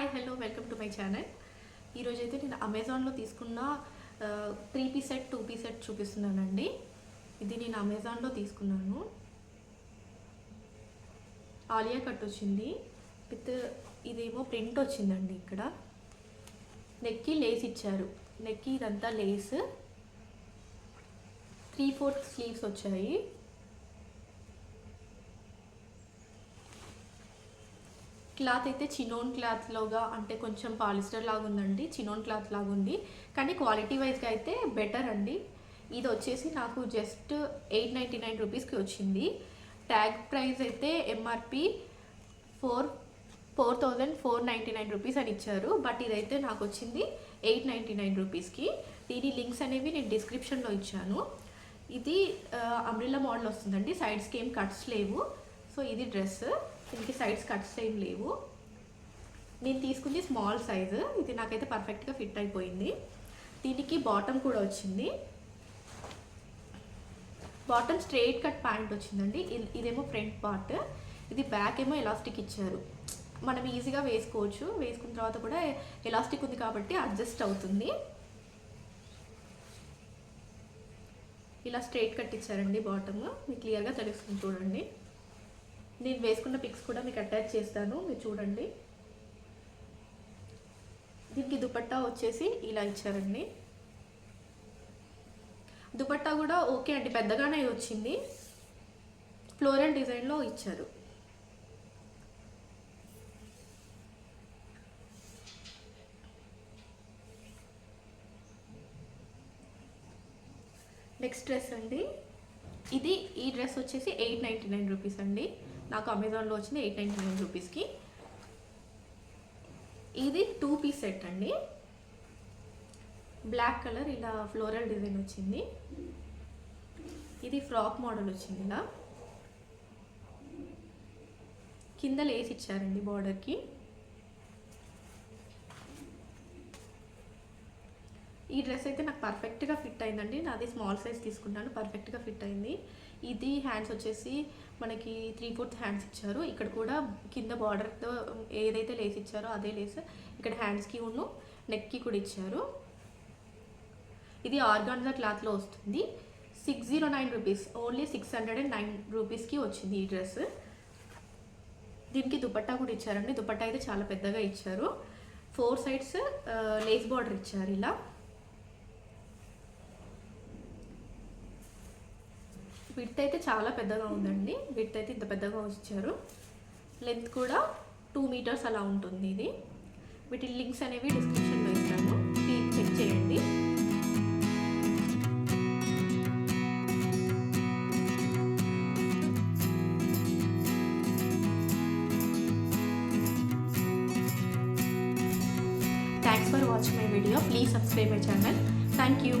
Hi hello welcome to my channel. ఈరోజు అయితే నేను అమెజాన్లో తీసుకున్న three piece set two piece set చూపిస్తున్నానండి. ఇది నేను అమెజాన్లో తీసుకున్నాను. ఆలియా కట్ వచ్చింది. విత్ ఇదేమో ప్రింట్ వచ్చిందండి ఇక్కడ. నెక్కి లేస్ ఇచ్చారు. నెక్కి ఇదంతా లేస్. త్రీ ఫోర్త్ స్లీవ్స్ వచ్చాయి. క్లాత్ అయితే చినోన్ క్లాత్లోగా అంటే కొంచెం పాలిస్టర్ లాగా ఉందండి చినోన్ క్లాత్ లాగా ఉంది. కానీ క్వాలిటీ వైజ్గా అయితే బెటర్ అండి. ఇది వచ్చేసి నాకు జస్ట్ ఎయిట్ నైంటీ నైన్ రూపీస్కి వచ్చింది. ట్యాగ్ ప్రైస్ అయితే MRP four four thousand four ninety nine rupees అని ఇచ్చారు. బట్ ఇదైతే నాకు వచ్చింది ఎయిట్ నైంటీ నైన్ రూపీస్కి దీని లింక్స్ అనేవి నేను డిస్క్రిప్షన్లో ఇచ్చాను. ఇది అమ్రిల్లా మోడల్ వస్తుందండి. సైడ్స్కి ఏం కట్స్ లేవు. సో ఇది డ్రెస్ దీనికి సైడ్స్ కట్స్ ఏం లేవు. నేను తీసుకుంది స్మాల్ సైజు ఇది నాకైతే పర్ఫెక్ట్గా ఫిట్ అయిపోయింది. దీనికి బాటమ్ కూడా వచ్చింది. బాటమ్ స్ట్రెయిట్ కట్ ప్యాంట్ వచ్చిందండి. ఇదేమో ఫ్రంట్ పార్ట్ ఇది బ్యాక్ ఏమో ఎలాస్టిక్ ఇచ్చారు. మనం ఈజీగా వేసుకోవచ్చు. వేసుకున్న తర్వాత కూడా ఎలాస్టిక్ ఉంది కాబట్టి అడ్జస్ట్ అవుతుంది. ఇలా స్ట్రైట్ కట్ ఇచ్చారండి బాటమ్ మీకు క్లియర్గా తెలుస్తుంది చూడండి. నేను వేసుకున్న పిక్స్ కూడా మీకు అటాచ్ చేస్తాను మీరు చూడండి. దీనికి దుపట్టా వచ్చేసి ఇలా ఇచ్చారండి. దుపట్టా కూడా ఓకే అండి పెద్దగానే వచ్చింది. ఫ్లోరల్ డిజైన్లో ఇచ్చారు. నెక్స్ట్ డ్రెస్ అండి. ఇది ఈ డ్రెస్ వచ్చేసి ఎయిట్ నైంటీ నైన్ రూపీస్ అండి. నాకు అమెజాన్లో వచ్చిన ఎయిట్ నైంటీ నైన్ రూపీస్కి. ఇది టూ పీస్ సెట్ అండి. బ్లాక్ కలర్ ఇలా ఫ్లోరల్ డిజైన్ వచ్చింది. ఇది ఫ్రాక్ మోడల్ వచ్చింది ఇలా. కింద లేస్ ఇచ్చారండి బార్డర్కి. ఈ డ్రెస్ అయితే నాకు పర్ఫెక్ట్గా ఫిట్ అయిందండి. నాది స్మాల్ సైజ్ తీసుకున్నాను. పర్ఫెక్ట్గా ఫిట్ అయింది. ఇది హ్యాండ్స్ వచ్చేసి మనకి త్రీ ఫోర్త్ హ్యాండ్స్ ఇచ్చారు. ఇక్కడ కూడా కింద బార్డర్తో ఏదైతే లేస్ ఇచ్చారో అదే లేస్ ఇక్కడ హ్యాండ్స్కి ఉన్ను నెక్కి కూడా ఇచ్చారు. ఇది ఆర్గాన్జా క్లాత్లో వస్తుంది. Six zero nine rupees. Only six hundred and nine రూపీస్కి వచ్చింది ఈ డ్రెస్. దీనికి దుపట్టా కూడా ఇచ్చారండి. దుపట్టా అయితే చాలా పెద్దగా ఇచ్చారు. ఫోర్ సైడ్స్ లేస్ బార్డర్ ఇచ్చారు ఇలా. విడ్త్ అయితే చాలా పెద్దగా ఉందండి. విడ్త్ అయితే ఇంత పెద్దగా ఇచ్చారు లెంత్ కూడా టూ మీటర్స్ అలా ఉంటుంది ఇది. వీటి లింక్స్ అనేవి డిస్క్రిప్షన్లో ఇస్తాను. ప్లీజ్ చెక్ చేయండి. Thanks for watching my video please subscribe my channel thank you